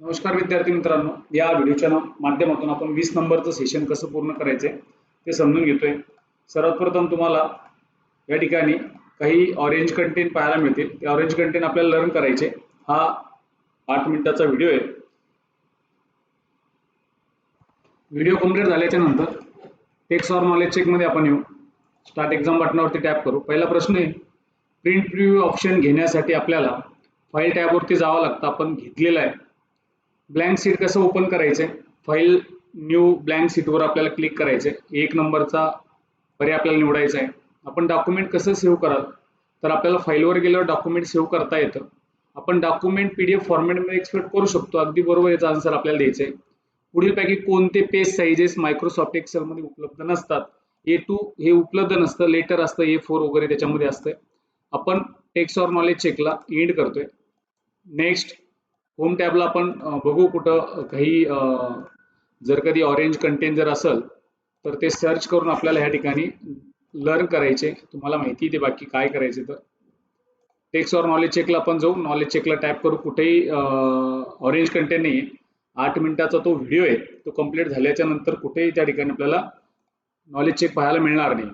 नमस्कार विद्यार्थी मित्रांनो या व्हिडिओच्या माध्यमातून आपण वीस नंबरचं सेशन कसं पूर्ण करायचं ते समजून घेतोय. सर्वात प्रथम तुम्हाला या ठिकाणी काही ऑरेंज कंटेंट पाहायला मिळतील. ते ऑरेंज कंटेंट आपल्याला लर्न करायचे. हा आठ मिनिटाचा व्हिडिओ आहे. व्हिडिओ कंप्लीट झाल्याच्यानंतर टेक्स ऑर नॉलेज चेकमध्ये आपण येऊ. स्टार्ट एक्झाम बटनावरती टॅप करू. पहिला प्रश्न आहे प्रिंट प्रिव्ह्यू ऑप्शन घेण्यासाठी आपल्याला फाईल टॅबवरती जावं लागतं. आपण घेतलेलं आहे. ब्लँक सीट कसं ओपन करायचं? आहे फाईल न्यू ब्लँक सीटवर आपल्याला क्लिक करायचं. आहे एक नंबरचा पर्याय आपल्याला निवडायचा आहे. आपण डॉक्युमेंट कसं सेव्ह कराल? तर आपल्याला फाईलवर गेल्यावर डॉक्युमेंट सेव्ह करता येतं. आपण डॉक्युमेंट पी डी एफ फॉर्मॅटमध्ये एक्सपेक्ट करू शकतो. अगदी बरोबर याचा आन्सर आपल्याला द्यायचा आहे. पुढीलपैकी कोणते पेज साईजेस मायक्रोसॉफ्ट एक्सेलमध्ये उपलब्ध नसतात? ए टू हे उपलब्ध नसतं. लेटर असतं ए फोर वगैरे त्याच्यामध्ये असतं. आपण टेक्स्ट ऑर नॉलेज चेकला एंड करतोय. नेक्स्ट होम टॅबला आपण बघू कुठं काही जर कधी ऑरेंज कंटेंट जर असेल तर ते सर्च करून आपल्याला ह्या ठिकाणी लर्न करायचे. तुम्हाला माहिती आहे ते बाकी काय करायचे तर. टेक्स्ट ऑर नॉलेज चेकला आपण जाऊ. नॉलेज चेकला टॅप करू. कुठेही ऑरेंज कंटेंट नाही आहे आठ मिनिटाचा तो व्हिडिओ आहे. तो कंप्लीट झाल्याच्यानंतर कुठेही त्या ठिकाणी आपल्याला नॉलेज चेक पाहायला मिळणार नाही.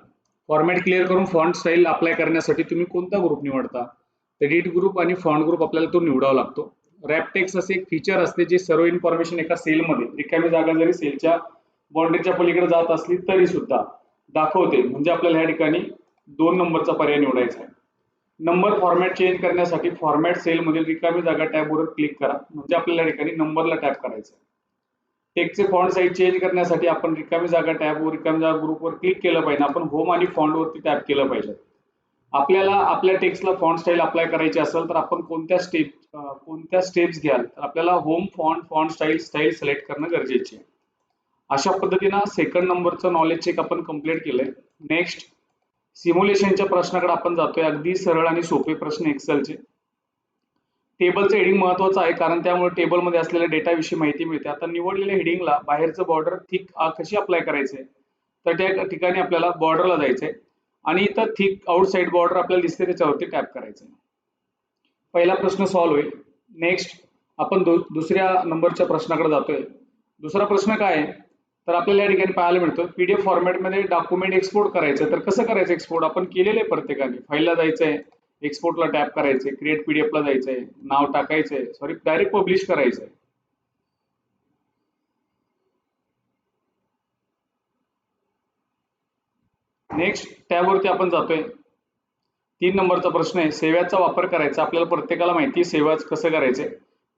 फॉर्मॅट क्लिअर करून फॉन्ट स्टाईल अप्लाय करण्यासाठी तुम्ही कोणता ग्रुप निवडता? एडिट ग्रुप आणि फॉन्ट ग्रुप आपल्याला तो निवडावा लागतो. रॅपटेक्स असे एक फीचर असते जे सर्व इन्फॉर्मेशन एका सेलमध्ये रिकामी जागा जरी सेलच्या बाउंड्रीच्या पलीकडे जात असली तरी सुद्धा दाखवते. म्हणजे आपल्याला ह्या ठिकाणी दोन नंबरचा पर्याय निवडायचा आहे. नंबर फॉर्मॅट चेंज करण्यासाठी फॉर्मॅट सेलमधील रिकामी जागा टॅबवर क्लिक करा. म्हणजे आपल्याला या ठिकाणी नंबरला टॅप करायचं आहे. टेक्सचे फॉन्ट साईज चेंज करण्यासाठी आपण रिकामी जागा टॅबवर रिकामी जागा ग्रुपवर क्लिक केलं पाहिजे. आपण होम आणि फॉन्टवरती टॅप केलं पाहिजे. आपल्याला आपल्या टेक्स्टला फॉन्ट स्टाईल अप्लाय करायची असेल तर आपण कोणत्या स्टेप कोणत्या स्टेप्स घ्याल तर आपल्याला home font font style style select करणं गरजेचे आहे. अशा पद्धतीनं सेकंड नंबरचं नॉलेज चेक आपण कंप्लीट केलंय. नेक्स्ट सिम्युलेशनच्या प्रश्नाकडे आपण जातोय. अगदी सरळ आणि सोपे प्रश्न एक्सेलचे टेबलचं हेडिंग महत्वाचं आहे कारण त्यामुळे टेबलमध्ये असलेल्या डेटाविषयी माहिती मिळते. आता निवडलेल्या हेडिंगला बाहेरचं बॉर्डर थिक कशी अप्लाय करायचंय? तर त्या ठिकाणी आपल्याला बॉर्डरला जायचंय. आणि इथं थिक आउटसाइड बॉर्डर आपल्याला दिसते त्याच्यावरती टॅप करायचं पहिला प्रश्न सॉल्व्ह होईल. नेक्स्ट आपण दु दुसऱ्या नंबरच्या प्रश्नाकडे जातोय. दुसरा प्रश्न काय आहे? तर आपल्याला या ठिकाणी पाहायला मिळतं. पीडीएफ फॉर्मॅटमध्ये डॉक्युमेंट एक्सपोर्ट करायचं. तर कसं करायचं एक्सपोर्ट आपण केलेलं आहे प्रत्येकाने. फाईलला जायचंय एक्सपोर्टला टॅप करायचंय क्रिएट पीडीएफला जायचंय नाव टाकायचंय सॉरी डायरेक्ट पब्लिश करायचंय. नेक्स्ट टॅबवरती आपण जातोय. तीन नंबरचा प्रश्न आहे सेव्याचा वापर करायचा. आपल्याला प्रत्येकाला माहिती आहे सेव्याज कसं करायचे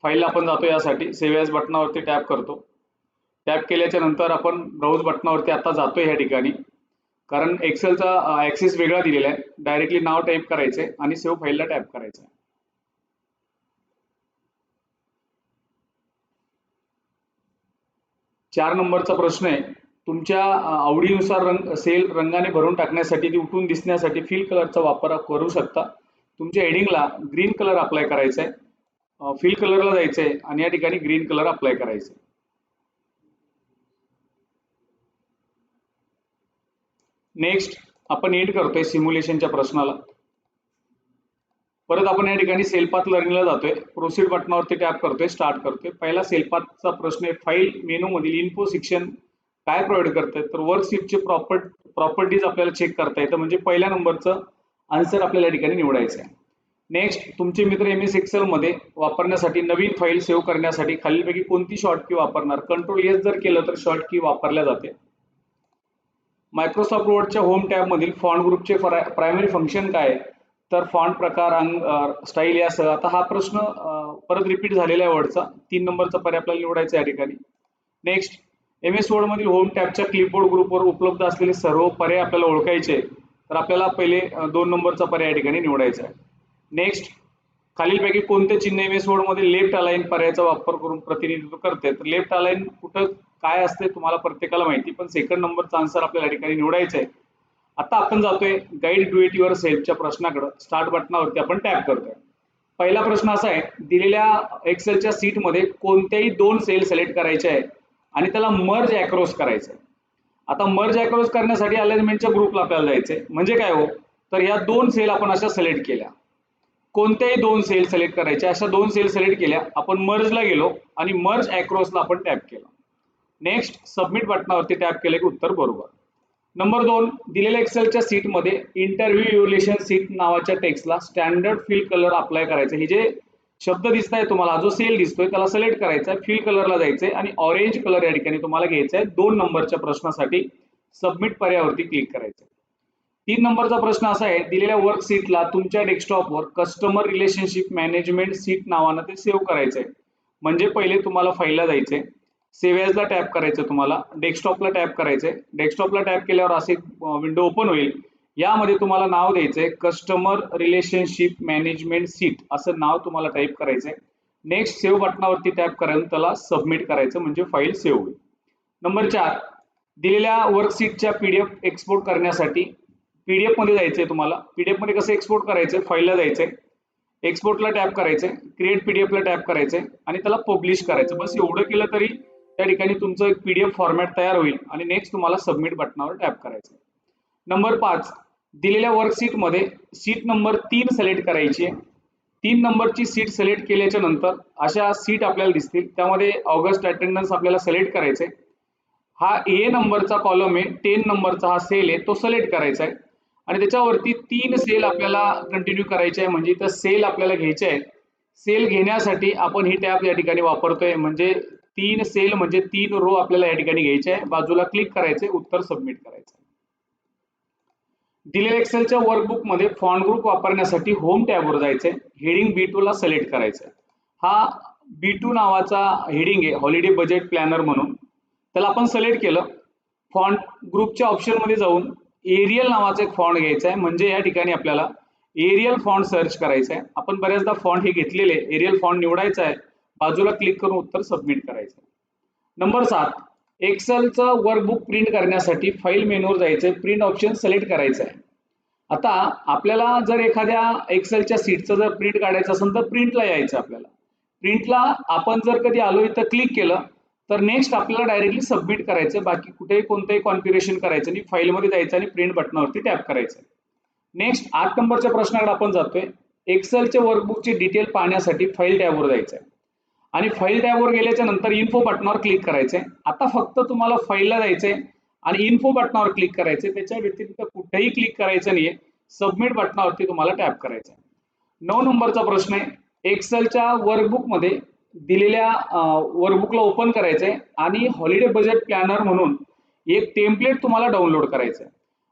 फाईल आपण जातो यासाठी सेव्याज बटनावरती टॅप करतो. टॅप केल्याच्यानंतर आपण ब्राउज बटनावरती आता जातोय ह्या ठिकाणी. कारण एक्सेलचा ॲक्सेस वेगळा दिलेला आहे. डायरेक्टली नाव टाईप करायचे आणि सेव्ह फाईलला टॅप करायचं आहे. चार नंबरचा प्रश्न आहे तुमच्या आवडीनुसार रंग सेल रंगाने भरून टाकण्यासाठी ती उठून दिसण्यासाठी फिल कलरचा वापर करू शकता. तुमच्या हेडिंगला ग्रीन कलर अप्लाय करायचा आहे फिल कलरला जायचं आहे आणि या ठिकाणी ग्रीन कलर अप्लाय करायचा आहे नेक्स्ट आपण एंड करतोय सिम्युलेशनच्या प्रश्नाला. परत आपण या ठिकाणी सेलपाथ लर्निंगला जातोय. प्रोसीड बटनावरती टॅप करतोय स्टार्ट करतोय. पहिला सेलपाथचा प्रश्न आहे फाईल मेनू मधील इन्फो सेक्शन काय प्रोव्हाइड करताय तर वर्कशीटचे प्रॉपर प्रॉपर्टीज आपल्याला चेक करता येतं. म्हणजे पहिल्या नंबरचं आन्सर आपल्याला या ठिकाणी निवडायचं आहे नेक्स्ट तुमचे मित्र एम एस एक्सेल मध्ये वापरण्यासाठी नवीन फाईल सेव्ह करण्यासाठी खालीलपैकी कोणती शॉर्ट की वापरणार? कंट्रोल एस जर केलं तर शॉर्ट की वापरल्या जाते. मायक्रोसॉफ्ट वर्डच्या होम टॅब मधील फॉन्ट ग्रुपचे प्रायमरी फंक्शन काय? आहे? तर फॉन्ट प्रकार अंग स्टाईल यासह आता हा प्रश्न परत रिपीट झालेला आहे वर्डचा तीन नंबरचा पर्याय आपल्याला निवडायचा या ठिकाणी. नेक्स्ट एम एस वर्ड मधील होम टॅबच्या क्लिपबोर्ड ग्रुपवर उपलब्ध असलेले सर्व पर्याय आपल्याला ओळखायचे तर आपल्याला पहिले दोन नंबरचा पर्याय या ठिकाणी निवडायचा आहे. नेक्स्ट खालीलपैकी कोणते चिन्ह एम एस वर्डमध्ये लेफ्ट अलाईन पर्यायाचा वापर करून प्रतिनिधित्व करते? तर लेफ्ट अलाईन कुठं काय असते तुम्हाला प्रत्येकाला माहिती पण सेकंड नंबरचा आन्सर आपल्याला ठिकाणी निवडायचा आहे. आता आपण जातोय गाईड डू इट युअर सेल्फच्या प्रश्नाकडे. स्टार्ट बटनावरती आपण टॅप करतोय. पहिला प्रश्न असा आहे दिलेल्या एक्सेलच्या सीटमध्ये कोणत्याही दोन सेल सिलेक्ट करायचे आहे आणि त्याला मर्ज अक्रॉस करायचं आता मर्ज अक्रॉस करण्यासाठी अलाइनमेंटच्या ग्रुपला आपल्याला जायचंय म्हणजे काय हो? तर या दोन सेल आपण अशा सिलेक्ट केल्या. कोणत्याही दोन सेल सिलेक्ट करायच्या अशा दोन सेल सिलेक्ट केल्या. आपण मर्जला गेलो आणि मर्ज अक्रॉसला आपण टॅप केलं. नेक्स्ट सबमिट बटनावरती टॅप केलं की उत्तर बरोबर. नंबर दोन दिलेल्या एक्सेलच्या सीटमध्ये इंटरव्ह्यू इव्होल्युशन सीट नावाच्या टेक्स्टला स्टँडर्ड फिल कलर अप्लाय करायचं. हे जे शब्द दिसत आहे तुम्हाला. जो सेल दिसतोय त्याला सिलेक्ट करायचा आहे फिल कलरला जायचंय आणि ऑरेंज कलर या ठिकाणी तुम्हाला घ्यायचा आहे दोन नंबरच्या प्रश्नासाठी सबमिट पर्यावरती क्लिक करायचं तीन नंबरचा प्रश्न असा आहे दिलेल्या वर्क सीटला तुमच्या डेस्कटॉपवर कस्टमर रिलेशनशिप मॅनेजमेंट सीट नावानं ते सेव्ह करायचंय. म्हणजे पहिले तुम्हाला फाईलला जायचंय. सेव्ह ॲजला टॅप करायचं तुम्हाला. डेस्कटॉपला टॅप करायचंय. डेस्कटॉपला टॅप केल्यावर असे विंडो ओपन होईल. यामध्ये तुम्हाला नाव द्यायचंय कस्टमर रिलेशनशिप मॅनेजमेंट सीट असं नाव तुम्हाला टाईप करायचंय. नेक्स्ट सेव्ह बटनावरती टॅप करून त्याला सबमिट करायचं म्हणजे फाईल सेव्ह होईल. नंबर चार दिलेल्या वर्कशीटच्या पीडीएफ एक्सपोर्ट करण्यासाठी पीडीएफमध्ये जायचंय तुम्हाला. पीडीएफमध्ये कसं एक्सपोर्ट करायचंय? फाईलला जायचंय. एक्सपोर्टला टॅप करायचंय. क्रिएट पीडीएफला टॅप करायचंय. आणि त्याला पब्लिश करायचं. बस एवढं केलं तरी त्या ठिकाणी तुमचं एक पीडीएफ फॉर्मॅट तयार होईल. आणि नेक्स्ट तुम्हाला सबमिट बटनावर टॅप करायचं नंबर पाच दिलेल्या वर्कशीटमध्ये सीट नंबर तीन सिलेक्ट करायची आहे. तीन नंबरची सीट सिलेक्ट केल्याच्यानंतर अशा सीट आपल्याला दिसतील. त्यामध्ये ऑगस्ट अटेंडन्स आपल्याला सिलेक्ट करायचं आहे. हा ए नंबरचा कॉलम आहे. टेन नंबरचा हा सेल आहे. तो सिलेक्ट करायचा आहे. आणि त्याच्यावरती तीन सेल आपल्याला कंटिन्यू करायचे आहे. म्हणजे इथं सेल आपल्याला घ्यायचे आहे. सेल घेण्यासाठी आपण ही टॅब या ठिकाणी वापरतोय. म्हणजे तीन सेल म्हणजे तीन रो आपल्याला या ठिकाणी घ्यायचे आहे. बाजूला क्लिक करायचे उत्तर सबमिट करायचं दिलेल्या एक्सेलच्या वर्कबुकमध्ये फॉन्ट ग्रुप वापरण्यासाठी होम टॅबवर जायचंय. हेडिंग बी टू ला सिलेक्ट करायचंय. हा बी टू नावाचा हेडिंग आहे हॉलिडे बजेट प्लॅनर म्हणून. त्याला आपण सिलेक्ट केलं. फॉन्ट ग्रुपच्या ऑप्शनमध्ये जाऊन एरियल नावाचा एक फॉन्ट घ्यायचा आहे म्हणजे या ठिकाणी आपल्याला एरियल फॉन्ट सर्च करायचा आहे आपण बऱ्याचदा फॉन्ट हे घेतलेले एरियल फॉन्ट निवडायचा आहे बाजूला क्लिक करून उत्तर सबमिट करायचं नंबर सात. एक्सेलचं वर्कबुक प्रिंट करण्यासाठी फाईल मेनूवर जायचंय प्रिंट ऑप्शन सिलेक्ट करायचं आहे आता आपल्याला जर एखाद्या एक्सेलच्या सीटचं जर प्रिंट काढायचं असेल तर प्रिंटला यायचं आपल्याला. प्रिंटला आपण जर कधी आलो इथं क्लिक केलं तर नेक्स्ट आपल्याला डायरेक्टली सबमिट करायचं बाकी कुठेही कोणतंही कॉन्फिगरेशन करायचं आणि फाईलमध्ये जायचं आणि प्रिंट बटनावरती टॅप करायचं नेक्स्ट आठ नंबरच्या प्रश्नाकडे आपण जातोय. एक्सेलच्या वर्कबुकचे डिटेल पाहण्यासाठी फाईल टॅबवर जायचं आहे आणि फाईल टॅबवर गेल्याच्यानंतर इन्फो बटनावर क्लिक करायचे. आता फक्त तुम्हाला फाईलला जायचंय आणि इन्फो बटनावर क्लिक करायचे. त्याच्या व्यतिरिक्त कुठेही क्लिक करायचं नाहीये. सबमिट बटनावरती तुम्हाला टॅप करायचं नऊ नंबरचा प्रश्न आहे. एक्सेलच्या वर्कबुकमध्ये दिलेल्या वर्कबुकला ओपन करायचंय आणि हॉलिडे बजेट प्लॅनर म्हणून एक टेम्पलेट तुम्हाला डाउनलोड करायचंय.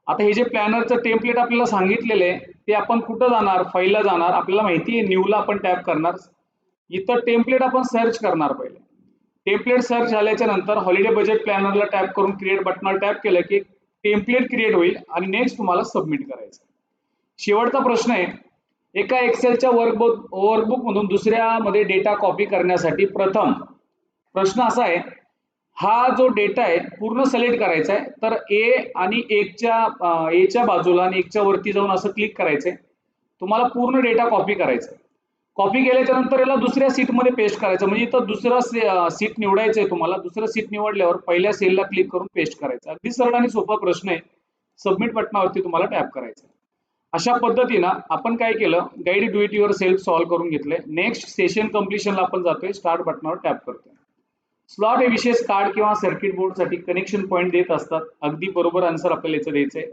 आता हे जे प्लॅनरचं टेम्पलेट आपल्याला सांगितलेलं आहे ते आपण कुठं जाणार फाईलला जाणार आपल्याला माहिती आहे न्यूला आपण टॅप करणार. इथं टेम्पलेट आपण सर्च करणार पहिले. टेम्पलेट सर्च झाल्याच्यानंतर हॉलिडे बजेट प्लॅनरला टॅप करून क्रिएट बटनवर टॅप केलं की टेम्पलेट क्रिएट होईल आणि नेक्स्ट तुम्हाला सबमिट करायचं. शेवटचा प्रश्न आहे एका एक्सेलच्या वर्कबुक वर्कबुक मधून दुसऱ्यामध्ये डेटा कॉपी करण्यासाठी प्रथम प्रश्न असा आहे हा जो डेटा आहे पूर्ण सिलेक्ट करायचा आहे तर ए आणि एकच्या एच्या बाजूला आणि एकच्या वरती जाऊन असं क्लिक करायचंय. तुम्हाला पूर्ण डेटा कॉपी करायचा आहे कॉपी केल्याच्यानंतर याला दुसऱ्या सीटमध्ये पेस्ट करायचं. म्हणजे इथं दुसरा सीट निवडायचं आहे तुम्हाला. दुसरं सीट निवडल्यावर पहिल्या सेलला क्लिक करून पेस्ट करायचं. अगदी सरळ आणि सोपा प्रश्न आहे. सबमिट बटनावरती तुम्हाला टॅप करायचं अशा पद्धतीनं आपण काय केलं? Guide do it yourself solve करून घेतलंय. नेक्स्ट सेशन कम्प्लिशनला आपण जातोय. स्टार्ट बटनावर टॅप करतोय. स्लॉट हे विशेष कार्ड किंवा सर्किट बोर्डसाठी कनेक्शन पॉईंट देत असतात. अगदी बरोबर आन्सर आपल्याला याचं द्यायचंय.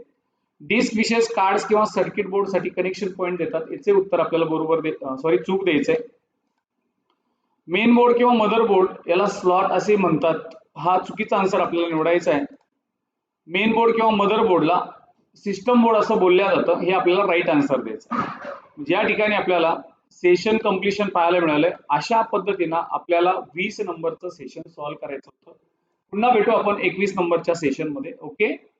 डिस्क विशेष कार्ड किंवा सर्किट बोर्डसाठी कनेक्शन पॉईंट देतात. याचे उत्तर आपल्याला बरोबर सॉरी चूक द्यायचंय. मेन बोर्ड किंवा मदर बोर्ड याला स्लॉट असे म्हणतात. हा चुकीचा आन्सर आपल्याला निवडायचा आहे. मेन बोर्ड किंवा मदर बोर्डला सिस्टम बोर्ड असं बोलल्या जातं. हे आपल्याला राईट आन्सर द्यायचं ज्या म्हणजे ठिकाणी आपल्याला सेशन कम्प्लिशन पाहायला मिळालंय. अशा पद्धतीनं आपल्याला वीस नंबरचं सेशन सॉल्व्ह करायचं होतं. पुन्हा भेटू आपण एकवीस नंबरच्या सेशनमध्ये. ओके